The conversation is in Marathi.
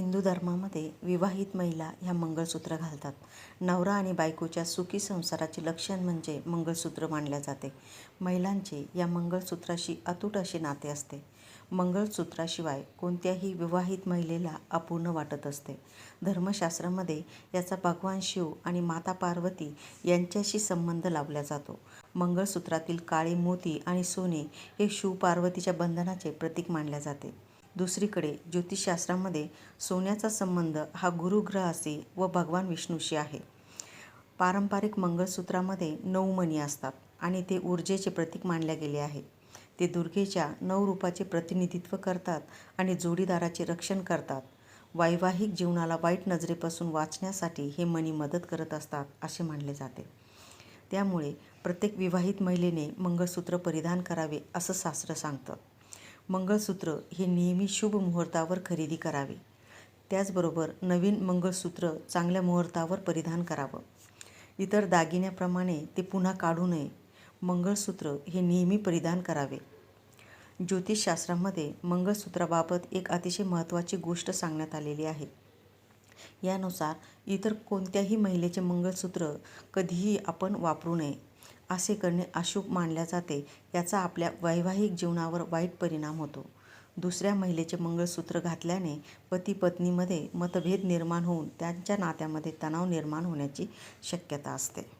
हिंदू धर्मामध्ये विवाहित महिला ह्या मंगळसूत्र घालतात. नवरा आणि बायकोच्या सुखी संसाराचे लक्षण म्हणजे मंगळसूत्र मानले जाते. महिलांचे या मंगळसूत्राशी अतूट असे नाते असते. मंगळसूत्राशिवाय कोणत्याही विवाहित महिलेला अपूर्ण वाटत असते. धर्मशास्त्रामध्ये याचा भगवान शिव आणि माता पार्वती यांच्याशी संबंध लावला जातो. मंगळसूत्रातील काळे मोती आणि सोने हे शिव पार्वतीच्या बंधनाचे प्रतीक मानले जाते. दुसरीकडे ज्योतिषशास्त्रामध्ये सोन्याचा संबंध हा गुरुग्रहाशी व भगवान विष्णूशी आहे. पारंपरिक मंगळसूत्रामध्ये नऊ मणी असतात आणि ते ऊर्जेचे प्रतीक मानले गेले आहे. ते दुर्गेच्या नऊ रूपाचे प्रतिनिधित्व करतात आणि जोडीदाराचे रक्षण करतात. वैवाहिक जीवनाला वाईट नजरेपासून वाचण्यासाठी हे मणी मदत करत असतात असे मानले जाते. त्यामुळे प्रत्येक विवाहित महिलेने मंगळसूत्र परिधान करावे असं शास्त्र सांगतं. मंगळसूत्र हे नेहमी शुभ मुहूर्तावर खरेदी करावे. त्याचबरोबर नवीन मंगळसूत्र चांगल्या मुहूर्तावर परिधान करावं. इतर दागिन्याप्रमाणे ते पुन्हा काढू नये. मंगळसूत्र हे नेहमी परिधान करावे. ज्योतिषशास्त्रामध्ये मंगळसूत्राबाबत एक अतिशय महत्त्वाची गोष्ट सांगण्यात आलेली आहे. यानुसार इतर कोणत्याही महिलेचे मंगळसूत्र कधीही आपण वापरू नये. असे करणे अशुभ मानले जाते याचा आपल्या वैवाहिक जीवनावर वाईट परिणाम होतो. दुसऱ्या महिलेचे मंगळसूत्र घातल्याने पती पत्नीमध्ये मतभेद निर्माण होऊन त्यांच्या नात्यामध्ये तणाव निर्माण होण्याची शक्यता असते.